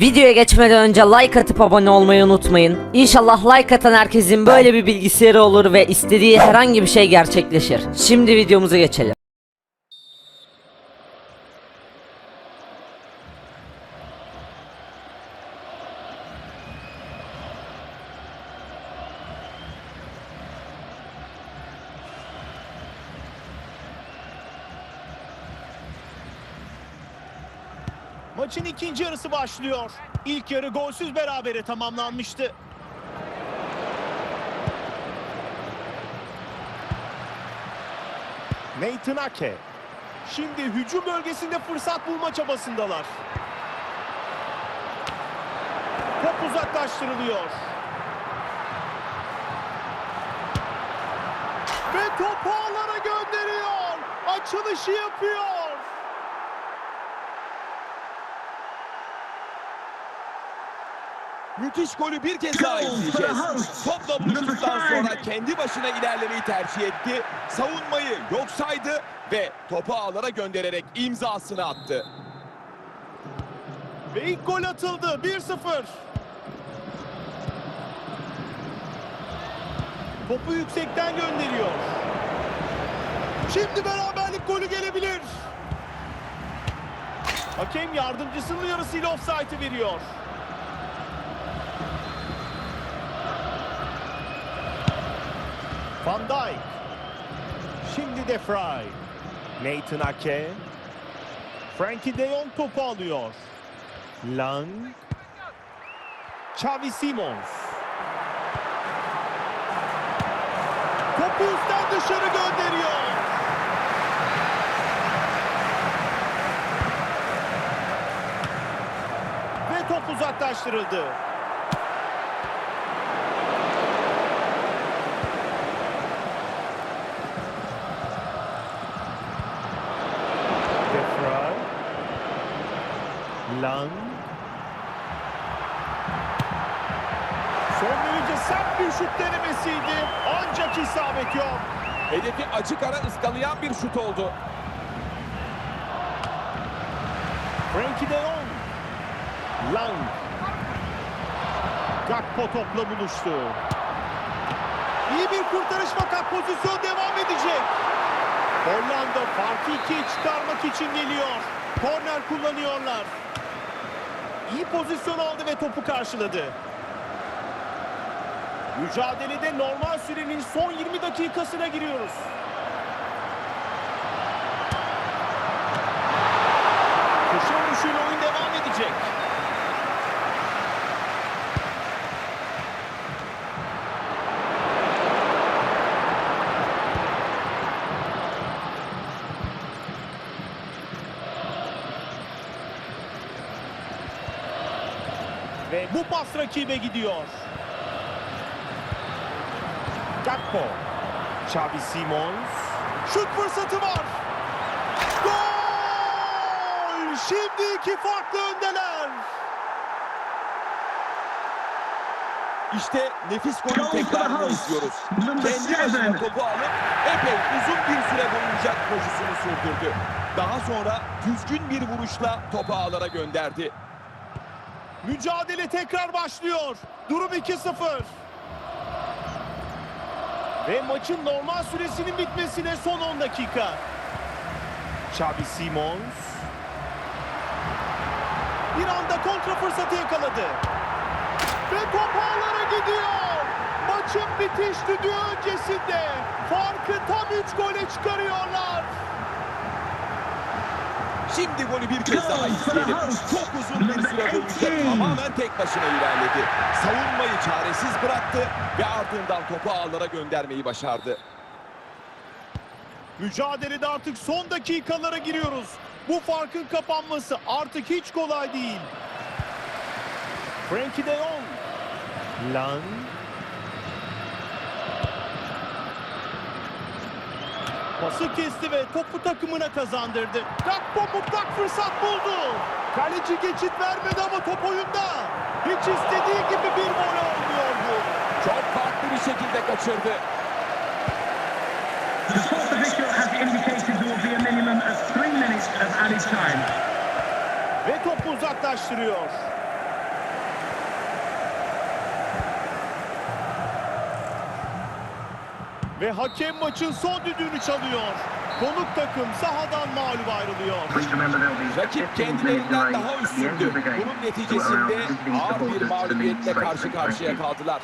Videoya geçmeden önce like atıp abone olmayı unutmayın. İnşallah like atan herkesin böyle bir bilgisayarı olur ve istediği herhangi bir şey gerçekleşir. Şimdi videomuza geçelim. Maçın ikinci yarısı başlıyor. İlk yarı golsüz berabere tamamlanmıştı. Nathan Ake. Şimdi hücum bölgesinde fırsat bulma çabasındalar. Top uzaklaştırılıyor. Ve topu ağlara gönderiyor. Açılışı yapıyor. Müthiş golü bir kez daha izleyeceğiz. Topla buluştuktan sonra kendi başına ilerlemeyi tercih etti. Savunmayı yok saydı ve topu ağlara göndererek imzasını attı. Ve ilk gol atıldı. 1-0. Topu yüksekten gönderiyor. Şimdi beraberlik golü gelebilir. Hakem yardımcısının uyarısıyla offside'ı veriyor. Van Dijk. Şimdi De Vrij. Nathan Ake. Frankie de Jong topu alıyor. Lang. Xavi Simons. Topu üstten dışarı gönderiyor. Ve top uzaklaştırıldı. De Vrij. Lang. Son derece sert bir şut denemesiydi. Ancak isabet yok. Hedefi açık ara ıskalayan bir şut oldu. Frankie de Jong. Lang. Gakpo topla buluştu. İyi bir kurtarış fakat pozisyon devam edecek. Hollanda farkı ikiye çıkarmak için geliyor. Korner kullanıyorlar. İyi pozisyon aldı ve topu karşıladı. Mücadelede normal sürenin son 20 dakikasına giriyoruz. Köşe vuruşuyla oyun devam edecek. Ve bu pas rakibe gidiyor. Gakpo. Xavi Simons. Şut fırsatı var. Gol! Şimdi iki farklı öndeler. İşte nefis golün tekrarını izliyoruz. Kendi başına topu alıp epey uzun bir süre boyunca koşusunu sürdürdü. Daha sonra düzgün bir vuruşla topu ağlara gönderdi. Mücadele tekrar başlıyor. Durum 2-0. Ve maçın normal süresinin bitmesine son 10 dakika. Xavi Simons. Bir anda kontra fırsatı yakaladı. Ve top ağlara gidiyor. Maçın bitiş düdüğü öncesinde farkı tam 3 gole çıkarıyorlar. Şimdi golü bir kez daha izleyelim. Çok uzun bir süre boyunca tamamen tek başına ilerledi. Savunmayı çaresiz bıraktı ve ardından topu ağlara göndermeyi başardı. Mücadelede artık son dakikalara giriyoruz. Bu farkın kapanması artık hiç kolay değil. Frankie de Jong. Lang. Pası kesti ve topu takımına kazandırdı. Gakpo mutlak fırsat buldu. Kaleci geçit vermedi ama top oyunda. Hiç istediği gibi bir gol olmuyor bu. Çok farklı bir şekilde kaçırdı. The sport official has indicated there will be a minimum of three minutes of added time. Ve topu uzaklaştırıyor. Ve hakem maçın son düdüğünü çalıyor. Konuk takım sahadan mağlup ayrılıyor. Rakip 15 minutes kendilerinden daha üstündü. Bunun neticesinde ağır bir mağlubiyetle karşı karşıya kaldılar.